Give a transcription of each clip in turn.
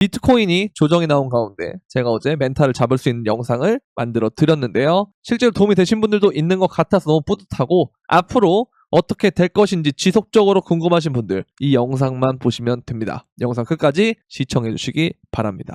비트코인이 조정이 나온 가운데 제가 어제 멘탈을 잡을 수 있는 영상을 만들어 드렸는데요. 실제로 도움이 되신 분들도 있는 것 같아서 너무 뿌듯하고 앞으로 어떻게 될 것인지 지속적으로 궁금하신 분들 이 영상만 보시면 됩니다. 영상 끝까지 시청해 주시기 바랍니다.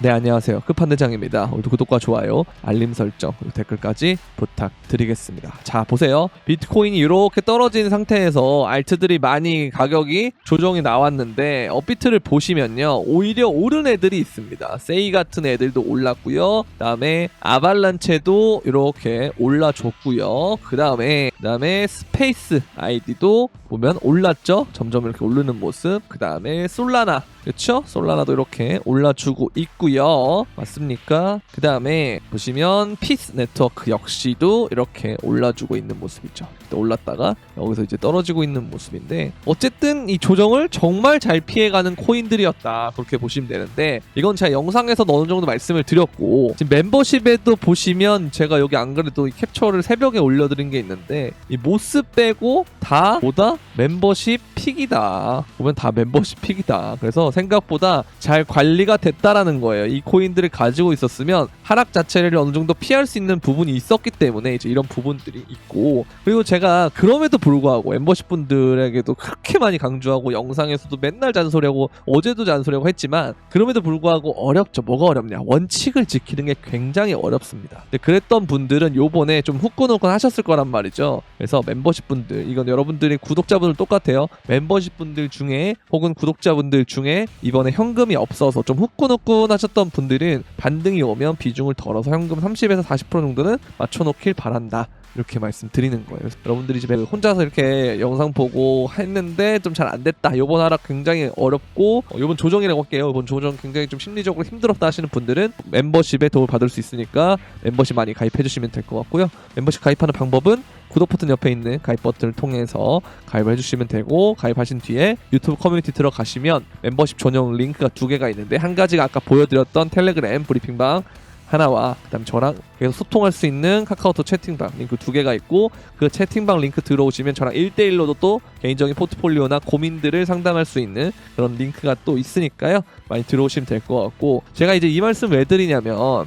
네 안녕하세요. 끝판대장입니다. 오늘도 구독과 좋아요 알림 설정 그리고 댓글까지 부탁드리겠습니다. 자 보세요. 비트코인이 이렇게 떨어진 상태에서 알트들이 많이 가격이 조정이 나왔는데 업비트를 보시면요 오히려 오른 애들이 있습니다. 세이 같은 애들도 올랐고요. 그 다음에 아발란체도 이렇게 올라줬고요. 그 다음에 그 다음에 스페이스 아이디도 보면 올랐죠 점점 이렇게 오르는 모습 그 다음에 솔라나 그렇죠? 솔라나도 이렇게 올라주고 있고요. 맞습니까? 그 다음에 보시면 피스 네트워크 역시도 이렇게 올라주고 있는 모습이죠. 또 올랐다가 여기서 이제 떨어지고 있는 모습인데 어쨌든 이 조정을 정말 잘 피해가는 코인들이었다 그렇게 보시면 되는데 이건 제가 영상에서 어느 정도 말씀을 드렸고 지금 멤버십에도 보시면 제가 여기 안 그래도 이 캡처를 새벽에 올려드린 게 있는데 이 모스 빼고 다 뭐다 멤버십 픽이다. 보면 다 멤버십 픽이다. 그래서 생각보다 잘 관리가 됐다라는 거예요. 이 코인들을 가지고 있었으면 하락 자체를 어느 정도 피할 수 있는 부분이 있었기 때문에 이제 이런 부분들이 있고. 그리고 제가 그럼에도 불구하고 멤버십 분들에게도 그렇게 많이 강조하고 영상에서도 맨날 잔소리하고 어제도 잔소리하고 했지만 그럼에도 불구하고 어렵죠. 뭐가 어렵냐. 원칙을 지키는 게 굉장히 어렵습니다. 그랬던 분들은 요번에 좀 후끈후끈 하셨을 거란 말이죠. 그래서 멤버십 분들 이건 여러분들이 구독 자분들 똑같아요 멤버십 분들 중에 혹은 구독자분들 중에 이번에 현금이 없어서 좀 후끈후끈 하셨던 분들은 반등이 오면 비중을 덜어서 현금 30에서 40% 정도는 맞춰놓길 바란다. 이렇게 말씀드리는 거예요. 여러분들이 집에 혼자서 이렇게 영상 보고 했는데 좀 잘 안 됐다. 요번 하락 굉장히 어렵고 어, 요번 조정이라고 할게요. 요번 조정 굉장히 좀 심리적으로 힘들었다 하시는 분들은 멤버십에 도움을 받을 수 있으니까 멤버십 많이 가입해 주시면 될 것 같고요. 멤버십 가입하는 방법은 구독 버튼 옆에 있는 가입 버튼을 통해서 가입을 해주시면 되고 가입하신 뒤에 유튜브 커뮤니티 들어가시면 멤버십 전용 링크가 두 개가 있는데 한 가지가 아까 보여드렸던 텔레그램 브리핑방 하나와 그다음 저랑 계속 소통할 수 있는 카카오톡 채팅방 링크 두 개가 있고 그 채팅방 링크 들어오시면 저랑 1대1로도 또 개인적인 포트폴리오나 고민들을 상담할 수 있는 그런 링크가 또 있으니까요. 많이 들어오시면 될 것 같고 제가 이제 이 말씀 왜 드리냐면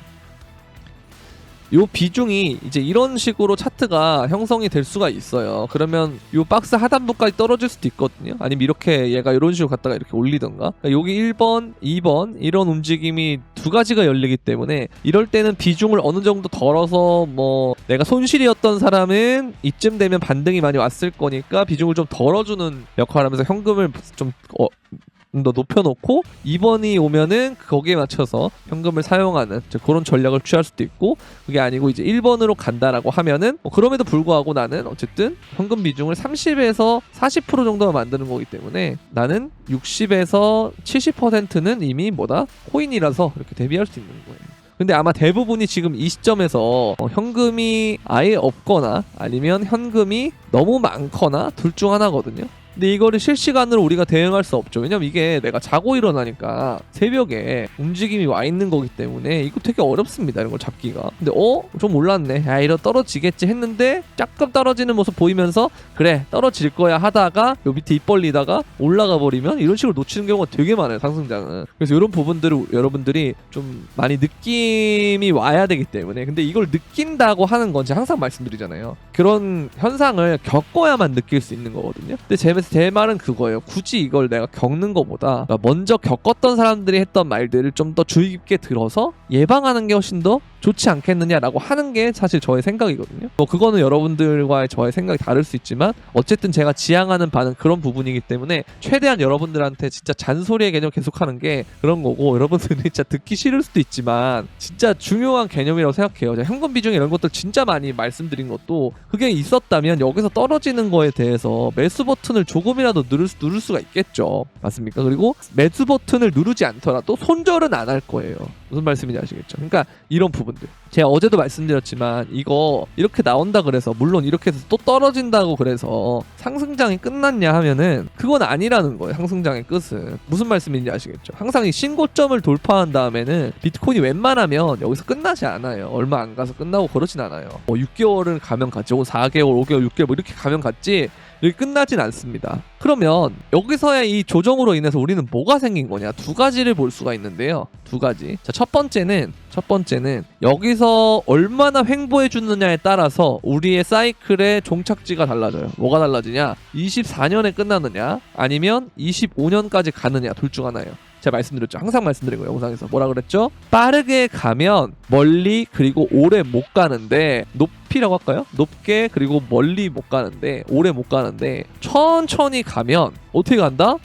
요 비중이 이제 이런 식으로 차트가 형성이 될 수가 있어요. 그러면 요 박스 하단부까지 떨어질 수도 있거든요. 아니면 이렇게 얘가 이런 식으로 갔다가 이렇게 올리던가. 그러니까 여기 1번, 2번 이런 움직임이 두 가지가 열리기 때문에 이럴 때는 비중을 어느 정도 덜어서 뭐 내가 손실이었던 사람은 이쯤 되면 반등이 많이 왔을 거니까 비중을 좀 덜어주는 역할을 하면서 현금을 좀 어, 좀 더 높여놓고 2번이 오면은 거기에 맞춰서 현금을 사용하는 그런 전략을 취할 수도 있고 그게 아니고 이제 1번으로 간다라고 하면은 뭐 그럼에도 불구하고 나는 어쨌든 현금 비중을 30에서 40% 정도만 만드는 거기 때문에 나는 60에서 70%는 이미 뭐다 코인이라서 이렇게 대비할 수 있는 거예요. 근데 아마 대부분이 지금 이 시점에서 어, 현금이 아예 없거나 아니면 현금이 너무 많거나 둘 중 하나거든요. 근데 이거를 실시간으로 우리가 대응할 수 없죠. 왜냐면 이게 내가 자고 일어나니까 새벽에 움직임이 와 있는 거기 때문에 이거 되게 어렵습니다. 이런 걸 잡기가. 근데 어? 좀 올랐네. 야, 이러 떨어지겠지 했는데 조금 떨어지는 모습 보이면서 그래, 떨어질 거야 하다가 요 밑에 입 벌리다가 올라가 버리면 이런 식으로 놓치는 경우가 되게 많아요. 상승장은. 그래서 이런 부분들을 여러분들이 좀 많이 느낌이 와야 되기 때문에 근데 이걸 느낀다고 하는 건 제가 항상 말씀드리잖아요. 그런 현상을 겪어야만 느낄 수 있는 거거든요. 근데 제, 제 말은 그거예요. 굳이 이걸 내가 겪는 것보다 그러니까 먼저 겪었던 사람들이 했던 말들을 좀 더 주의 깊게 들어서 예방하는 게 훨씬 더 좋지 않겠느냐라고 하는 게 사실 저의 생각이거든요. 뭐 그거는 여러분들과의 저의 생각이 다를 수 있지만 어쨌든 제가 지향하는 바는 그런 부분이기 때문에 최대한 여러분들한테 진짜 잔소리의 개념 계속하는 게 그런 거고 여러분들이 진짜 듣기 싫을 수도 있지만 진짜 중요한 개념이라고 생각해요. 제가 현금 비중 이런 것들 진짜 많이 말씀드린 것도 그게 있었다면 여기서 떨어지는 거에 대해서 매수 버튼을 조금이라도 누를, 수, 누를 수가 있겠죠. 맞습니까? 그리고 매수 버튼을 누르지 않더라도 손절은 안 할 거예요. 무슨 말씀인지 아시겠죠? 그러니까 이런 부분들. 제가 어제도 말씀드렸지만 이거 이렇게 나온다 그래서 물론 이렇게 해서 또 떨어진다고 그래서 상승장이 끝났냐 하면은 그건 아니라는 거예요. 상승장의 끝은. 무슨 말씀인지 아시겠죠? 항상 이 신고점을 돌파한 다음에는 비트코인이 웬만하면 여기서 끝나지 않아요. 얼마 안 가서 끝나고 그러진 않아요. 뭐 6개월을 가면 갔지. 혹은 4개월, 5개월, 6개월 뭐 이렇게 가면 갔지. 여기 끝나진 않습니다. 그러면 여기서의 이 조정으로 인해서 우리는 뭐가 생긴 거냐? 두 가지를 볼 수가 있는데요. 두 가지. 자, 첫 번째는 첫 번째는 여기서 얼마나 횡보해 주느냐에 따라서 우리의 사이클의 종착지가 달라져요. 뭐가 달라지냐? 24년에 끝나느냐? 아니면 25년까지 가느냐? 둘 중 하나예요. 제가 말씀드렸죠. 항상 거예요. 영상에서 뭐라 그랬죠? 빠르게 가면 멀리 그리고 오래 못 가는데 높 이라고 할까요? 높게 그리고 멀리 못 가는데 오래 못 가는데 천천히 가면 어떻게 간다?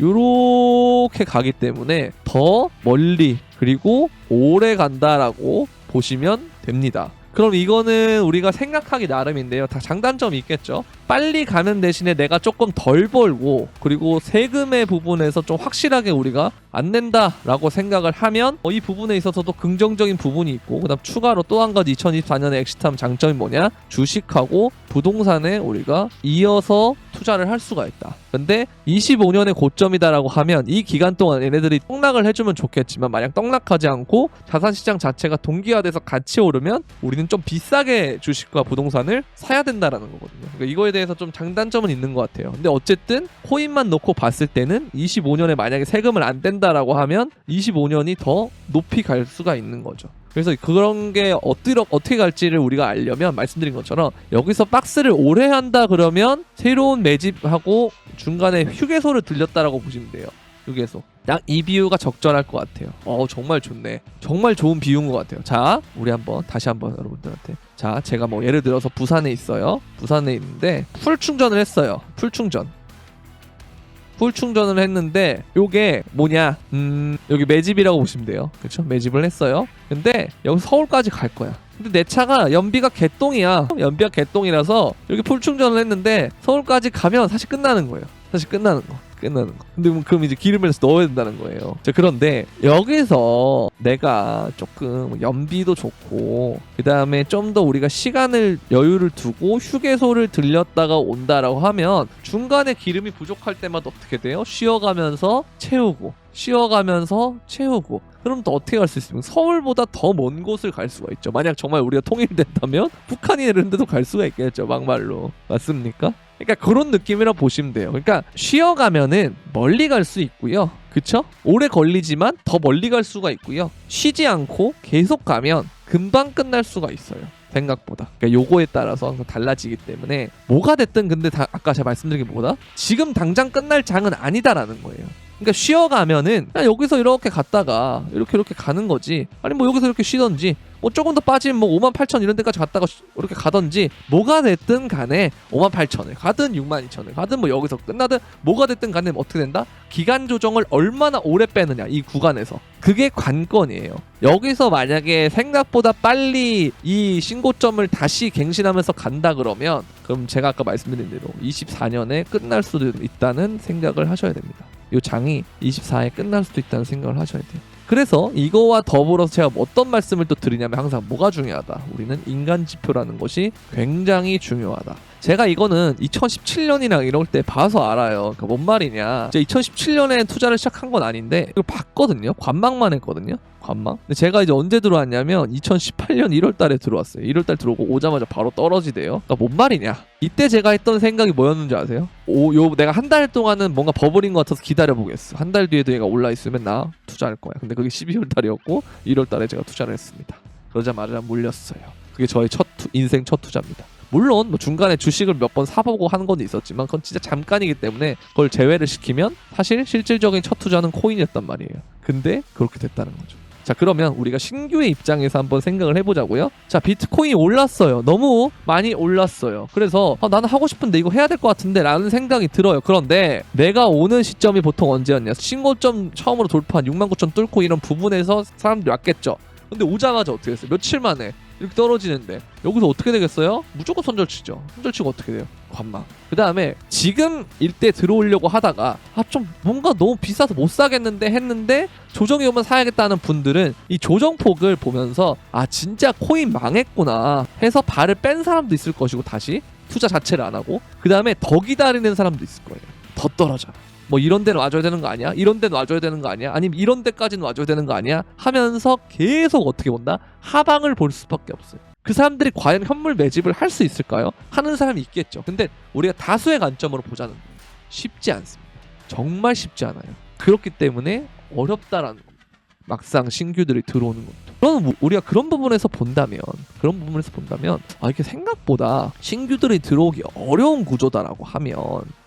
요렇게 가기 때문에 더 멀리 그리고 오래 간다라고 보시면 됩니다. 그럼 이거는 우리가 생각하기 나름인데요. 다 장단점이 있겠죠. 빨리 가는 대신에 내가 조금 덜 벌고 그리고 세금의 부분에서 좀 확실하게 우리가 안 낸다라고 생각을 하면 어, 이 부분에 있어서도 긍정적인 부분이 있고 그다음 추가로 또 한 가지 2024년에 엑시트함 장점이 뭐냐? 주식하고 부동산에 우리가 이어서 투자를 할 수가 있다. 근데 25년의 고점이다라고 하면 이 기간 동안 얘네들이 떡락을 해주면 좋겠지만 만약 떡락하지 않고 자산시장 자체가 동기화돼서 같이 오르면 우리는 좀 비싸게 주식과 부동산을 사야 된다라는 거거든요. 그러니까 이거에 대해서 좀 장단점은 있는 것 같아요. 근데 어쨌든 코인만 놓고 봤을 때는 25년에 만약에 세금을 안 뗀다라고 하면 25년이 더 높이 갈 수가 있는 거죠. 그래서 그런 게 어떻게, 어떻게 갈지를 우리가 알려면 말씀드린 것처럼 여기서 박스를 오래 한다 그러면 새로운 매집하고 중간에 휴게소를 들렸다라고 보시면 돼요. 휴게소. 약이 비유가 적절할 것 같아요. 어 정말 좋네. 정말 좋은 비유인 것 같아요. 자, 우리 한번 다시 한번 여러분들한테. 자, 제가 뭐 예를 들어서 부산에 있어요. 부산에 있는데 풀 충전을 했어요. 풀 충전. 풀 충전을 했는데 요게 뭐냐? 음, 여기 매집이라고 보시면 돼요. 그렇죠? 매집을 했어요. 근데 여기 서울까지 갈 거야. 근데 내 차가 연비가 개똥이야. 연비가 개똥이라서 여기 풀 충전을 했는데 서울까지 가면 사실 끝나는 거예요. 사실 끝나는 거. 끝나는 거. 근데 그럼 이제 기름을 넣어야 된다는 거예요. 자, 그런데 여기서 내가 조금 연비도 좋고 그다음에 좀 더 우리가 시간을 여유를 두고 휴게소를 들렸다가 온다라고 하면 중간에 기름이 부족할 때마다 어떻게 돼요? 쉬어가면서 채우고 쉬어가면서 채우고 그럼 또 어떻게 갈 수 있습니까? 서울보다 더 먼 곳을 갈 수가 있죠. 만약 정말 우리가 통일된다면 북한이 이런 데도 갈 수가 있겠죠. 막말로. 맞습니까? 그러니까 그런 느낌이라 보시면 돼요. 그러니까 쉬어가면은 멀리 갈 수 있고요. 그쵸? 오래 걸리지만 더 멀리 갈 수가 있고요. 쉬지 않고 계속 가면 금방 끝날 수가 있어요. 생각보다. 그러니까 요거에 따라서 항상 달라지기 때문에 뭐가 됐든 근데 다 아까 제가 말씀드린 게 뭐다? 지금 당장 끝날 장은 아니다라는 거예요. 그러니까 쉬어가면은 그냥 여기서 이렇게 갔다가 이렇게 이렇게 가는 거지. 아니 뭐 여기서 이렇게 쉬던지 뭐 조금 더 빠지면 뭐 5만 8천 이런 데까지 갔다가 쉬- 이렇게 가던지 뭐가 됐든 간에 5만 8천을 가든 6만 2천을 가든 뭐 여기서 끝나든 뭐가 됐든 간에 어떻게 된다? 기간 조정을 얼마나 오래 빼느냐 이 구간에서 그게 관건이에요. 여기서 만약에 생각보다 빨리 이 신고점을 다시 갱신하면서 간다 그러면 그럼 제가 아까 말씀드린 대로 24년에 끝날 수도 있다는 생각을 하셔야 됩니다. 이 장이 24에 끝날 수도 있다는 생각을 하셔야 돼요. 그래서 이거와 더불어서 제가 어떤 말씀을 또 드리냐면 항상 뭐가 중요하다. 우리는 인간 지표라는 것이 굉장히 중요하다. 제가 이거는 2017년이랑 이럴 때 봐서 알아요. 그러니까 뭔 말이냐. 제가 2017년에 투자를 시작한 건 아닌데 이걸 봤거든요. 관망만 했거든요. 관망. 근데 제가 이제 언제 들어왔냐면 2018년 1월 달에 들어왔어요. 1월 달 들어오고 오자마자 바로 떨어지대요. 그러니까 뭔 말이냐. 이때 제가 했던 생각이 뭐였는지 아세요? 오, 요 내가 한 달 동안은 뭔가 버블인 것 같아서 기다려 보겠어. 한 달 뒤에도 얘가 올라 있으면 나 투자할 거야. 근데 그게 12월 달이었고 1월 달에 제가 투자를 했습니다. 그러자마자 물렸어요. 그게 저의 첫 투- 인생 첫 투자입니다. 물론 뭐 중간에 주식을 몇 번 사보고 하는 건 있었지만 그건 진짜 잠깐이기 때문에 그걸 제외를 시키면 사실 실질적인 첫 투자는 코인이었단 말이에요. 근데 그렇게 됐다는 거죠. 자 그러면 우리가 신규의 입장에서 한번 생각을 해보자고요. 자 비트코인이 올랐어요. 너무 많이 올랐어요. 그래서 아, 나는 하고 싶은데 이거 해야 될 것 같은데 라는 생각이 들어요. 그런데 내가 오는 시점이 보통 언제였냐? 신고점 처음으로 돌파한 6만 9천 뚫고 이런 부분에서 사람들이 왔겠죠. 근데 오자마자 어떻게 됐어요? 며칠 만에 이렇게 떨어지는데 여기서 어떻게 되겠어요? 무조건 손절치죠. 손절치고 어떻게 돼요? 관망. 그 다음에 지금 일대 들어오려고 하다가 아 좀 뭔가 너무 비싸서 못 사겠는데 했는데 조정이 오면 사야겠다는 분들은 이 조정폭을 보면서 아 진짜 코인 망했구나 해서 발을 뺀 사람도 있을 것이고 다시 투자 자체를 안 하고 그 다음에 더 기다리는 사람도 있을 거예요. 더 떨어져. 뭐 이런 데는 와줘야 되는 거 아니야? 이런 데는 와줘야 되는 거 아니야? 아니면 이런 데까지는 와줘야 되는 거 아니야? 하면서 계속 어떻게 본다? 하방을 볼 수밖에 없어요. 그 사람들이 과연 현물 매집을 할 수 있을까요? 하는 사람이 있겠죠. 근데 우리가 다수의 관점으로 보자는 거예요. 쉽지 않습니다. 정말 쉽지 않아요. 그렇기 때문에 어렵다라는 겁니다. 막상 신규들이 들어오는 것도. 그럼 우- 우리가 그런 부분에서 본다면, 그런 부분에서 본다면, 아, 이게 생각보다 신규들이 들어오기 어려운 구조다라고 하면,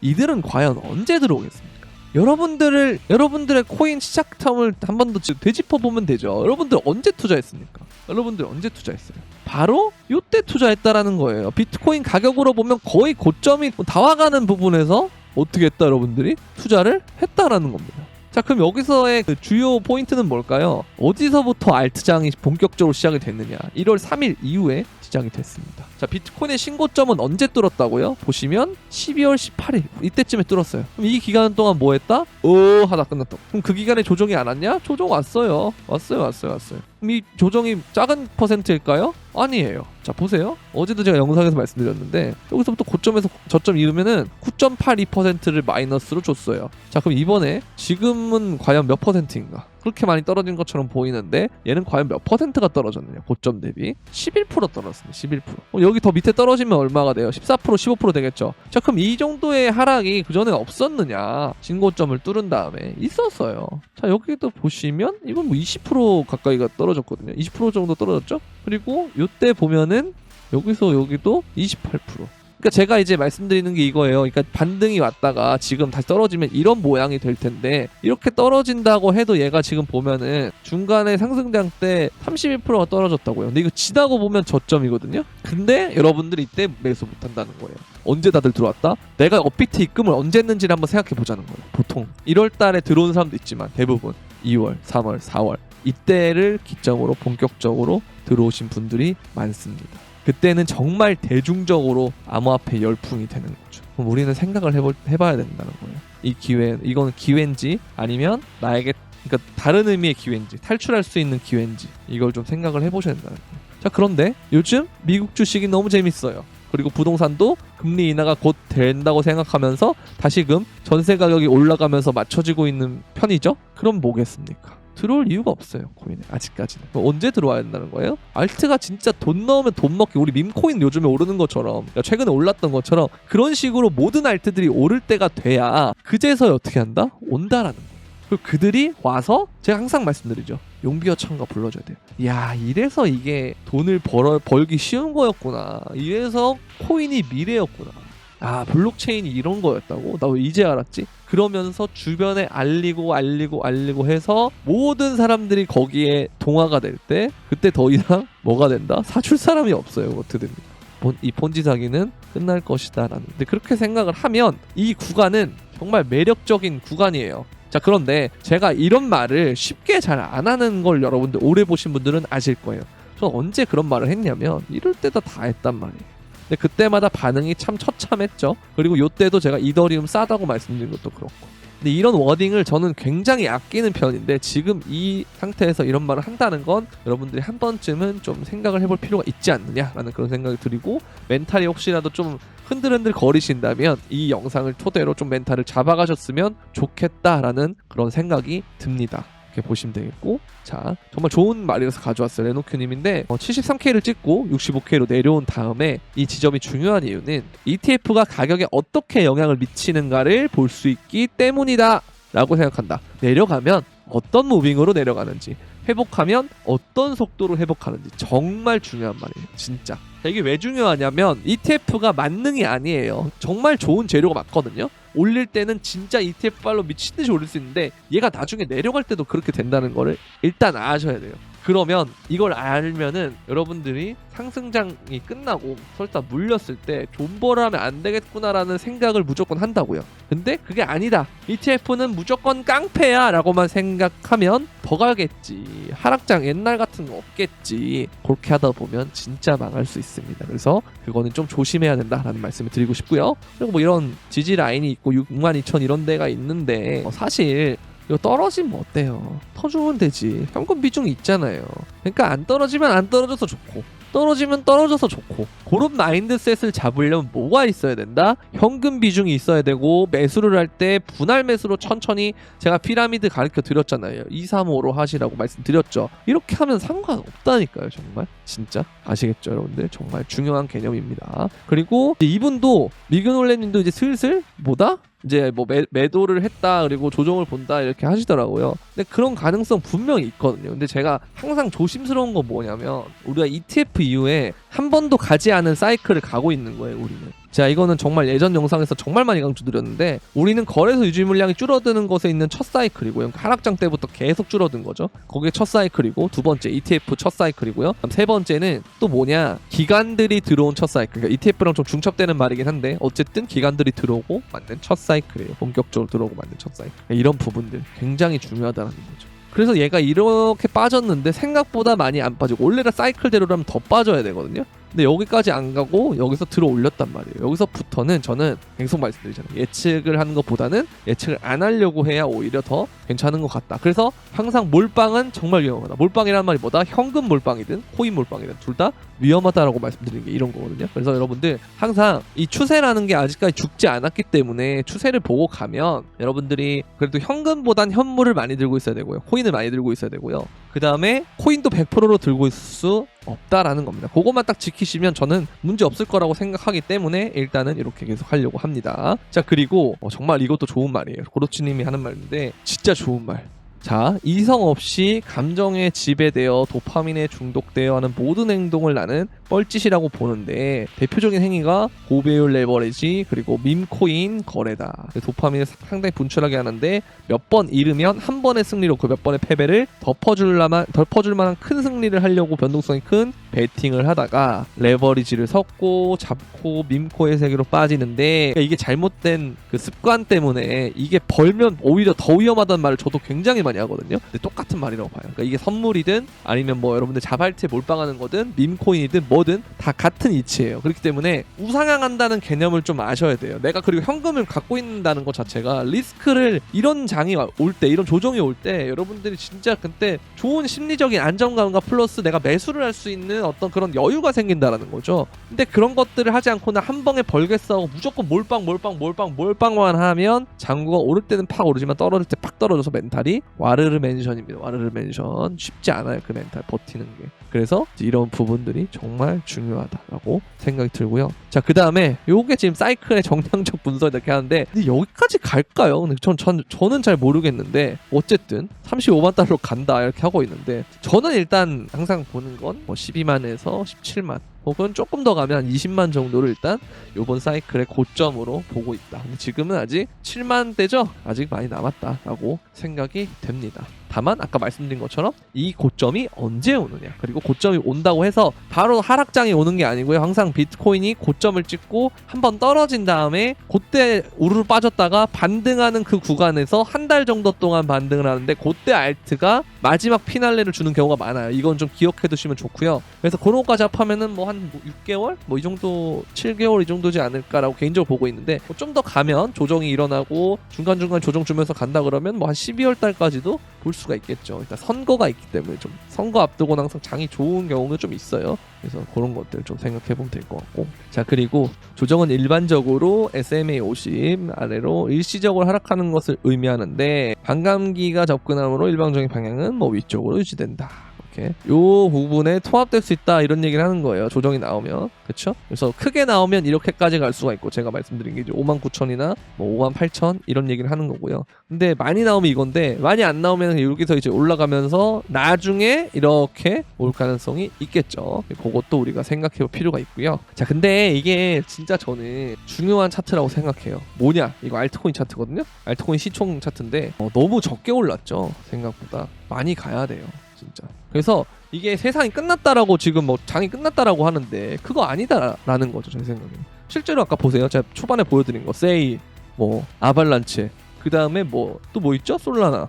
이들은 과연 언제 들어오겠습니까? 여러분들을, 여러분들의 코인 시작 텀을 한 번 더 되짚어 보면 되죠. 여러분들 언제 투자했습니까? 여러분들 언제 투자했어요? 바로 요때 투자했다라는 거예요. 비트코인 가격으로 보면 거의 고점이 다 와가는 부분에서 어떻게 했다 여러분들이 투자를 했다라는 겁니다. 자 그럼 여기서의 그 주요 포인트는 뭘까요? 어디서부터 알트장이 본격적으로 시작이 됐느냐? 1월 3일 이후에 시작이 됐습니다. 자 비트코인의 신고점은 언제 뚫었다고요? 보시면 12월 18일 이때쯤에 뚫었어요. 그럼 이 기간 동안 뭐 했다? 오 하다 끝났다. 그럼 그 기간에 조정이 안 왔냐? 조정 왔어요. 왔어요, 왔어요, 왔어요. 이 조정이 작은 퍼센트일까요? 아니에요. 자 보세요. 어제도 제가 영상에서 말씀드렸는데 여기서부터 고점에서 저점 이으면은 9.82%를 마이너스로 줬어요. 자 그럼 이번에 지금은 과연 몇 퍼센트인가? 그렇게 많이 떨어진 것처럼 보이는데 얘는 과연 몇 퍼센트가 떨어졌느냐? 고점 대비 11% 떨어졌습니다. 11%. 어, 여기 더 밑에 떨어지면 얼마가 돼요? 14% 15% 되겠죠. 자 그럼 이 정도의 하락이 그 전에 없었느냐? 신고점을 뚫은 다음에 있었어요. 자 여기도 보시면 이건 뭐 20% 가까이가 떨어졌거든요. 20% 정도 떨어졌죠? 그리고 요때 보면은 여기서 여기도 28%. 그러니까 제가 이제 말씀드리는 게 이거예요. 그러니까 반등이 왔다가 지금 다시 떨어지면 이런 모양이 될 텐데 이렇게 떨어진다고 해도 얘가 지금 보면은 중간에 상승장 때 31%가 떨어졌다고요. 근데 이거 지나고 보면 저점이거든요. 근데 여러분들이 이때 매수 못 한다는 거예요. 언제 다들 들어왔다? 내가 업비트 입금을 언제 했는지를 한번 생각해 보자는 거예요. 보통 1월 달에 들어온 사람도 있지만 대부분 2월, 3월, 4월 이때를 기점으로 본격적으로 들어오신 분들이 많습니다. 그때는 정말 대중적으로 암호화폐 열풍이 되는 거죠. 그럼 우리는 생각을 해볼, 해봐야 된다는 거예요. 이 기회, 이거는 기회인지 아니면 나에게 그러니까 다른 의미의 기회인지 탈출할 수 있는 기회인지 이걸 좀 생각을 해보셔야 된다는 거예요. 자 그런데 요즘 미국 주식이 너무 재밌어요. 그리고 부동산도 금리 인하가 곧 된다고 생각하면서 다시금 전세 가격이 올라가면서 맞춰지고 있는 편이죠. 그럼 뭐겠습니까? 들어올 이유가 없어요 코인에 아직까지는 그럼 언제 들어와야 된다는 거예요? 알트가 진짜 돈 넣으면 돈 먹기 우리 밈코인 요즘에 오르는 것처럼 그러니까 최근에 올랐던 것처럼 그런 식으로 모든 알트들이 오를 때가 돼야 그제서야 어떻게 한다? 온다라는 거예요 그리고 그들이 와서 제가 항상 말씀드리죠 용비어 참가 불러줘야 돼요 야 이래서 이게 돈을 벌어, 벌기 쉬운 거였구나 이래서 코인이 미래였구나 아 블록체인이 이런 거였다고? 나 왜 이제 알았지? 그러면서 주변에 알리고 알리고 알리고 해서 모든 사람들이 거기에 동화가 될 때 그때 더 이상 뭐가 된다? 사줄 사람이 없어요 됩니까? 본- 이 폰지 사기는 끝날 것이다 라는 근데 그렇게 생각을 하면 이 구간은 정말 매력적인 구간이에요 자 그런데 제가 이런 말을 쉽게 잘 안 하는 걸 여러분들 오래 보신 분들은 아실 거예요 전 언제 그런 말을 했냐면 이럴 때도 다 했단 말이에요 근데 그때마다 반응이 참 처참했죠. 그리고 요때도 제가 이더리움 싸다고 말씀드린 것도 그렇고. 근데 이런 워딩을 저는 굉장히 아끼는 편인데 지금 이 상태에서 이런 말을 한다는 건 여러분들이 한 번쯤은 좀 생각을 해볼 필요가 있지 않느냐라는 그런 생각이 들이고 멘탈이 혹시라도 좀 흔들흔들 거리신다면 이 영상을 토대로 좀 멘탈을 잡아가셨으면 좋겠다라는 그런 생각이 듭니다. 이렇게 보시면 되겠고. 자 정말 좋은 말이라서 가져왔어요 레노큐님인데. 73K를 찍고 65K로 내려온 다음에 이 지점이 중요한 이유는 ETF가 가격에 어떻게 영향을 미치는가를 볼 수 있기 때문이다 라고 생각한다. 내려가면 어떤 무빙으로 내려가는지 회복하면 어떤 속도로 회복하는지 정말 중요한 말이에요 진짜. 자, 이게 왜 중요하냐면 ETF가 만능이 아니에요. 정말 좋은 재료가 맞거든요 올릴 때는 진짜 ETF 발로 미친 듯이 올릴 수 있는데 얘가 나중에 내려갈 때도 그렇게 된다는 거를 일단 아셔야 돼요. 그러면 이걸 알면은 여러분들이 상승장이 끝나고 설사 물렸을 때 존버를 하면 안 되겠구나라는 생각을 무조건 한다고요. 근데 그게 아니다. ETF는 무조건 깡패야 라고만 생각하면 더 가겠지. 하락장 옛날 같은 거 없겠지. 그렇게 하다 보면 진짜 망할 수 있습니다. 그래서 그거는 좀 조심해야 된다라는 말씀을 드리고 싶고요. 그리고 뭐 이런 지지 라인이 있고 62,000 이런 데가 있는데 어, 사실 이거 떨어지면 어때요? 터주면 되지. 현금 비중이 있잖아요. 그러니까 안 떨어지면 안 떨어져서 좋고 떨어지면 떨어져서 좋고 그런 마인드셋을 잡으려면 뭐가 있어야 된다? 현금 비중이 있어야 되고 매수를 할 때 분할 매수로 천천히 제가 피라미드 가르쳐 드렸잖아요. 2, 3, 5로 하시라고 말씀드렸죠. 이렇게 하면 상관없다니까요, 정말. 진짜 아시겠죠, 여러분들? 정말 중요한 개념입니다. 그리고 이분도 미그놀레님도 이제 슬슬 뭐다? 이제 뭐 매, 매도를 했다 그리고 조정을 본다 이렇게 하시더라고요. 근데 그런 가능성 분명히 있거든요. 근데 제가 항상 조심스러운 건 뭐냐면 우리가 ETF 이후에 한 번도 가지 않은 사이클을 가고 있는 거예요. 우리는. 자 이거는 정말 예전 영상에서 정말 많이 강조드렸는데 우리는 거래소 유지 물량이 줄어드는 것에 있는 첫 사이클이고요. 그러니까 하락장 때부터 계속 줄어든 거죠. 거기에 첫 사이클이고 두 번째 ETF 첫 사이클이고요. 세 번째는 또 뭐냐 기관들이 들어온 첫 사이클. 그러니까 ETF랑 좀 중첩되는 말이긴 한데 어쨌든 기관들이 들어오고 만든 첫 사이클이에요. 본격적으로 들어오고 만든 첫 사이클. 이런 부분들 굉장히 중요하다는 거죠. 그래서 얘가 이렇게 빠졌는데 생각보다 많이 안 빠지고 원래는 사이클대로라면 더 빠져야 되거든요. 근데 여기까지 안 가고 여기서 들어 올렸단 말이에요. 여기서부터는 저는 계속 말씀드리잖아요. 예측을 하는 것보다는 예측을 안 하려고 해야 오히려 더 괜찮은 것 같다. 그래서 항상 몰빵은 정말 위험하다. 몰빵이라는 말이 뭐다? 현금 몰빵이든 코인 몰빵이든 둘 다 위험하다라고 말씀드리는 게 이런 거거든요. 그래서 여러분들 항상 이 추세라는 게 아직까지 죽지 않았기 때문에 추세를 보고 가면 여러분들이 그래도 현금보단 현물을 많이 들고 있어야 되고요. 코인을 많이 들고 있어야 되고요. 그 다음에 코인도 100%로 들고 있을 수 없다라는 겁니다. 그것만 딱 지키시면 저는 문제 없을 거라고 생각하기 때문에 일단은 이렇게 계속 하려고 합니다. 자 그리고 어, 정말 이것도 좋은 말이에요. 고로치님이 하는 말인데 진짜 좋은 말. 자, 이성 없이 감정에 지배되어 도파민에 중독되어 하는 모든 행동을 나는 뻘짓이라고 보는데 대표적인 행위가 고배율 레버리지 그리고 밈코인 거래다. 도파민을 상당히 분출하게 하는데 몇 번 잃으면 한 번의 승리로 그 몇 번의 패배를 덮어줄라만 덮어줄 만한 큰 승리를 하려고 변동성이 큰 베팅을 하다가 레버리지를 섞고 잡고 밈코의 세계로 빠지는데 그러니까 이게 잘못된 그 습관 때문에 이게 벌면 오히려 더 위험하다는 말을 저도 굉장히 많이 하거든요. 근데 똑같은 말이라고 봐요. 그러니까 이게 선물이든 아니면 뭐 여러분들 자발체 몰빵하는 거든 밈코인이든 뭐든 다 같은 이치예요. 그렇기 때문에 우상향한다는 개념을 좀 아셔야 돼요. 내가 그리고 현금을 갖고 있다는 것 자체가 리스크를 이런 장이 올 때, 이런 조정이 올 때 여러분들이 진짜 그때 좋은 심리적인 안정감과 플러스 내가 매수를 할 수 있는 어떤 그런 여유가 생긴다라는 거죠. 근데 그런 것들을 하지 않고는 한 방에 벌겠어 무조건 몰빵 몰빵 몰빵 몰빵만 하면 장구가 오를 때는 팍 오르지만 떨어질 때 팍 떨어져서 멘탈이 와르르 멘션입니다. 와르르 멘션 쉽지 않아요 그 멘탈 버티는 게. 그래서 이런 부분들이 정말 중요하다라고 생각이 들고요. 자 그 다음에 요게 지금 사이클의 정량적 분석 이렇게 하는데 여기까지 갈까요? 근데 전, 전 저는 잘 모르겠는데 어쨌든 35만 달러로 간다 이렇게 하고 있는데 저는 일단 항상 보는 건 뭐 12만 에서 17만 혹은 조금 더 가면 한 20만 정도를 일단 요번 사이클의 고점으로 보고 있다. 지금은 아직 7만 대죠? 아직 많이 남았다라고 생각이 됩니다. 다만 아까 말씀드린 것처럼 이 고점이 언제 오느냐 그리고 고점이 온다고 해서 바로 하락장이 오는 게 아니고요. 항상 비트코인이 고점을 찍고 한 번 떨어진 다음에 그때 우르르 빠졌다가 반등하는 그 구간에서 한 달 정도 동안 반등을 하는데 그때 알트가 마지막 피날레를 주는 경우가 많아요. 이건 좀 기억해 두시면 좋고요. 그래서 그런 것까지 합하면은 뭐 한 6개월? 뭐 이 정도 7개월 이 정도지 않을까라고 개인적으로 보고 있는데 뭐 좀더 가면 조정이 일어나고 중간중간 조정 주면서 간다 그러면 뭐 한 12월 달까지도 볼 수가 있겠죠. 일단 선거가 있기 때문에 좀 선거 앞두고는 항상 장이 좋은 경우는 좀 있어요. 그래서 그런 것들 좀 생각해 보면 될 것 같고. 자 그리고 조정은 일반적으로 SMA 50 아래로 일시적으로 하락하는 것을 의미하는데 반감기가 접근함으로 일방적인 방향은 뭐 위쪽으로 유지된다. 이렇게 요 부분에 통합될 수 있다 이런 얘기를 하는 거예요. 조정이 나오면 그렇죠? 그래서 크게 나오면 이렇게까지 갈 수가 있고 제가 말씀드린 게 이제 5만 9천이나 뭐 5만 8천 이런 얘기를 하는 거고요. 근데 많이 나오면 이건데 많이 안 나오면 여기서 이제 올라가면서 나중에 이렇게 올 가능성이 있겠죠. 그것도 우리가 생각해 볼 필요가 있고요. 자, 근데 이게 진짜 저는 중요한 차트라고 생각해요. 뭐냐? 이거 알트코인 차트거든요. 알트코인 시총 차트인데 어, 너무 적게 올랐죠. 생각보다 많이 가야 돼요. 진짜. 그래서 이게 세상이 끝났다라고 지금 뭐 장이 끝났다라고 하는데 그거 아니다라는 거죠 제 생각에. 실제로 아까 보세요. 제가 초반에 보여드린 거 세이, 뭐 아발란체, 그 다음에 뭐 또 뭐 있죠? 솔라나.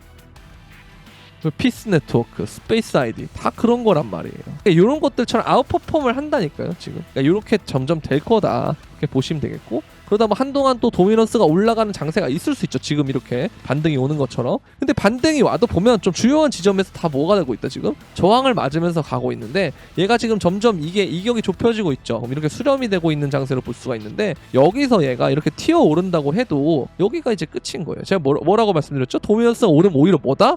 그 피스 네트워크, 스페이스 아이디 다 그런 거란 말이에요. 그러니까 이런 것들처럼 아웃퍼폼을 한다니까요 지금. 그러니까 이렇게 점점 될 거다 이렇게 보시면 되겠고 그러다 뭐 한동안 또 도미넌스가 올라가는 장세가 있을 수 있죠. 지금 이렇게 반등이 오는 것처럼. 근데 반등이 와도 보면 좀 주요한 지점에서 다 뭐가 되고 있다 지금 저항을 맞으면서 가고 있는데 얘가 지금 점점 이게 이격이 좁혀지고 있죠. 이렇게 수렴이 되고 있는 장세로 볼 수가 있는데 여기서 얘가 이렇게 튀어 오른다고 해도 여기가 이제 끝인 거예요. 제가 뭐, 뭐라고 말씀드렸죠? 도미넌스가 오르면 오히려 뭐다?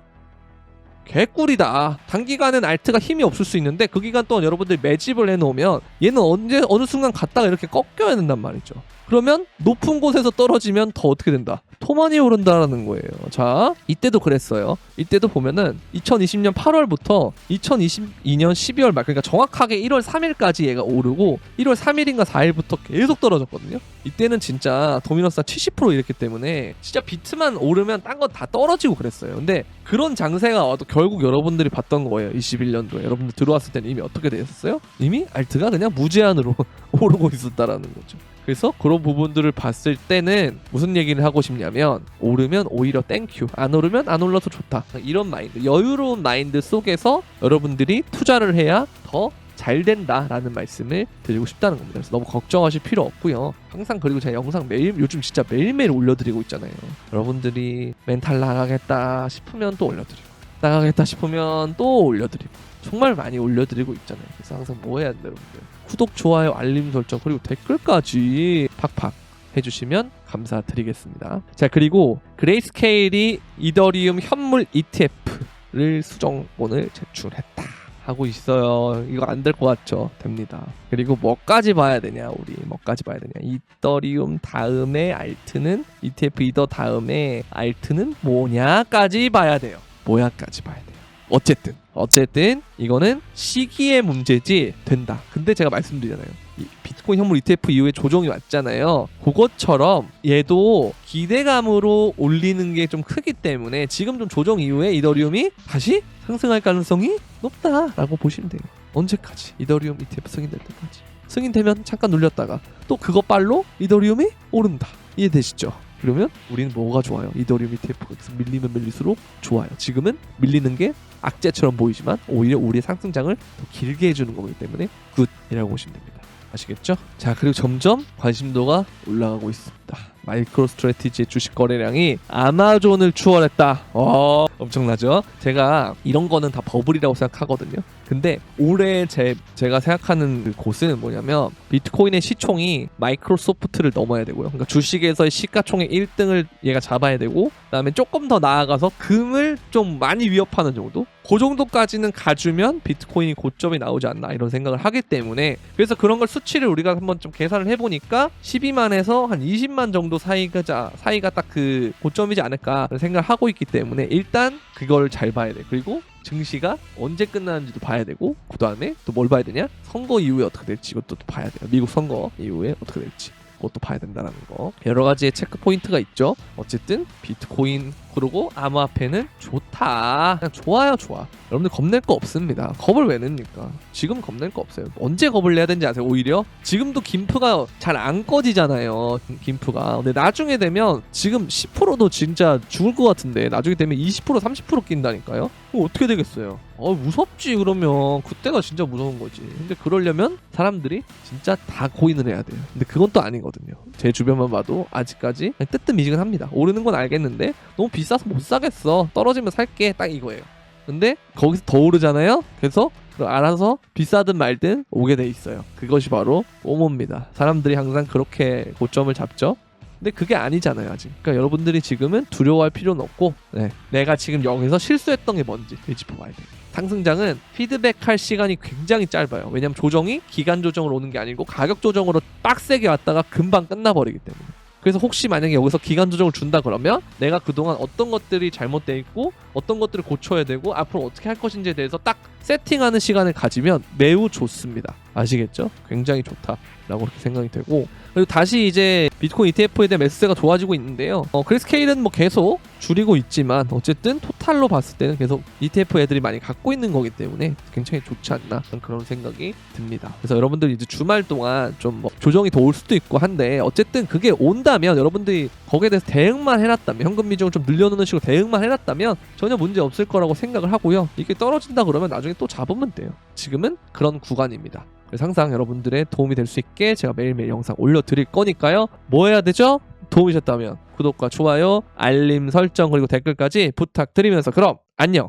개꿀이다. 단기간엔 알트가 힘이 없을 수 있는데 그 기간 동안 여러분들이 매집을 해놓으면 얘는 언제 어느 순간 갔다가 이렇게 꺾여야 된단 말이죠. 그러면 높은 곳에서 떨어지면 더 어떻게 된다? 토만이 오른다라는 거예요. 자, 이때도 그랬어요. 이때도 보면은 2020년 8월부터 2022년 12월 말, 그러니까 정확하게 1월 3일까지 얘가 오르고 1월 3일인가 4일부터 계속 떨어졌거든요. 이때는 진짜 도미너스가 70% 이랬기 때문에 진짜 비트만 오르면 딴 건 다 떨어지고 그랬어요. 근데 그런 장세가 와도 결국 여러분들이 봤던 거예요. 21년도에 여러분들 들어왔을 때는 이미 어떻게 되었어요? 이미 알트가 그냥 무제한으로 오르고 있었다라는 거죠. 그래서 그런 부분들을 봤을 때는 무슨 얘기를 하고 싶냐면 오르면 오히려 땡큐 안 오르면 안 올라서 좋다 이런 마인드 여유로운 마인드 속에서 여러분들이 투자를 해야 더 잘 된다라는 말씀을 드리고 싶다는 겁니다. 그래서 너무 걱정하실 필요 없고요. 항상 그리고 제가 영상 매일 요즘 진짜 매일매일 올려드리고 있잖아요. 여러분들이 멘탈 나가겠다 싶으면 또 올려드리고 나가겠다 싶으면 또 올려드리고 정말 많이 올려드리고 있잖아요. 그래서 항상 뭐 해야 돼요, 여러분들? 구독, 좋아요, 알림 설정 그리고 댓글까지 팍팍 해주시면 감사드리겠습니다. 자 그리고 그레이스케일이 이더리움 현물 ETF를 수정본을 제출했다. 하고 있어요. 이거 안 될 것 같죠? 됩니다. 그리고 뭐까지 봐야 되냐, 우리 뭐까지 봐야 되냐? 이더리움 다음에 알트는 ETF 이더 다음에 알트는 뭐냐까지 봐야 돼요. 뭐야까지 봐야 돼요. 어쨌든 어쨌든 이거는 시기의 문제지 된다. 근데 제가 말씀드리잖아요. 이 비트코인 현물 ETF 이후에 조정이 왔잖아요. 그것처럼 얘도 기대감으로 올리는 게 좀 크기 때문에 지금 좀 조정 이후에 이더리움이 다시 상승할 가능성이 높다라고 보시면 돼요. 언제까지? 이더리움 ETF 승인될 때까지. 승인되면 잠깐 눌렸다가 또 그거 빨로 이더리움이 오른다. 이해되시죠? 그러면 우리는 뭐가 좋아요? 이더리움 ETF가 계속 밀리면 밀릴수록 좋아요. 지금은 밀리는 게 악재처럼 보이지만 오히려 우리의 상승장을 더 길게 해주는 거기 때문에 굿이라고 보시면 됩니다. 아시겠죠? 자 그리고 점점 관심도가 올라가고 있습니다. 마이크로 스트레티지의 주식 거래량이 아마존을 추월했다. 어, 엄청나죠? 제가 이런 거는 다 버블이라고 생각하거든요. 근데 올해 제 제가 생각하는 그 곳은 뭐냐면 비트코인의 시총이 마이크로소프트를 넘어야 되고요. 그러니까 주식에서의 시가총액 1등을 얘가 잡아야 되고 그다음에 조금 더 나아가서 금을 좀 많이 위협하는 정도? 그 정도까지는 가주면 비트코인이 고점이 나오지 않나 이런 생각을 하기 때문에 그래서 그런 걸 수치를 우리가 한번 좀 계산을 해보니까 12만에서 한 20만 정도 사이가 자- 사이가 딱 그 고점이지 않을까 생각을 하고 있기 때문에 일단 그걸 잘 봐야 돼. 그리고 증시가 언제 끝나는지도 봐야 되고 그 다음에 또 뭘 봐야 되냐? 선거 이후에 어떻게 될지 이것도 또 봐야 돼요. 미국 선거 이후에 어떻게 될지 그것도 봐야 된다는 거. 여러 가지의 체크 포인트가 있죠. 어쨌든 비트코인 그러고 암호화폐는 좋다. 그냥 좋아요 좋아. 여러분들 겁낼 거 없습니다. 겁을 왜 냅니까? 지금 겁낼 거 없어요. 언제 겁을 내야 되는지 아세요? 오히려? 지금도 김프가 잘 안 꺼지잖아요 김프가. 근데 나중에 되면 지금 10%도 진짜 죽을 것 같은데 나중에 되면 20% 30% 낀다니까요? 그럼 어떻게 되겠어요? 어 무섭지 그러면. 그때가 진짜 무서운 거지. 근데 그러려면 사람들이 진짜 다 고인을 해야 돼요. 근데 그건 또 아니거든요. 제 주변만 봐도 아직까지 뜨뜻미지근합니다. 오르는 건 알겠는데 너무 비 싸서 못 사겠어. 떨어지면 살게. 딱 이거예요. 근데 거기서 더 오르잖아요? 그래서 알아서 비싸든 말든 오게 돼 있어요. 그것이 바로 오모입니다. 사람들이 항상 그렇게 고점을 잡죠. 근데 그게 아니잖아요 아직. 그러니까 여러분들이 지금은 두려워할 필요는 없고 네, 내가 지금 여기서 실수했던 게 뭔지 되짚어봐야 돼요. 상승장은 피드백할 시간이 굉장히 짧아요. 왜냐면 조정이 기간 조정으로 오는 게 아니고 가격 조정으로 빡세게 왔다가 금방 끝나버리기 때문에 그래서 혹시 만약에 여기서 기간 조정을 준다 그러면 내가 그동안 어떤 것들이 잘못돼 있고 어떤 것들을 고쳐야 되고 앞으로 어떻게 할 것인지에 대해서 딱 세팅하는 시간을 가지면 매우 좋습니다. 아시겠죠? 굉장히 좋다라고 그렇게 생각이 되고 그리고 다시 이제 비트코인 ETF에 대한 매수세가 좋아지고 있는데요. 어, 그리스케일은 뭐 계속 줄이고 있지만 어쨌든 토탈로 봤을 때는 계속 ETF 애들이 많이 갖고 있는 거기 때문에 굉장히 좋지 않나 그런 생각이 듭니다. 그래서 여러분들 이제 주말 동안 좀 뭐 조정이 더 올 수도 있고 한데 어쨌든 그게 온다면 여러분들이 거기에 대해서 대응만 해놨다면 현금 비중을 좀 늘려놓는 식으로 대응만 해놨다면 전혀 문제 없을 거라고 생각을 하고요. 이게 떨어진다 그러면 나중에 또 잡으면 돼요. 지금은 그런 구간입니다. 그래서 항상 여러분들의 도움이 될 수 있게 제가 매일매일 영상 올려드릴 거니까요. 뭐 해야 되죠? 도움이 되셨다면 구독과 좋아요, 알림 설정 그리고 댓글까지 부탁드리면서 그럼 안녕!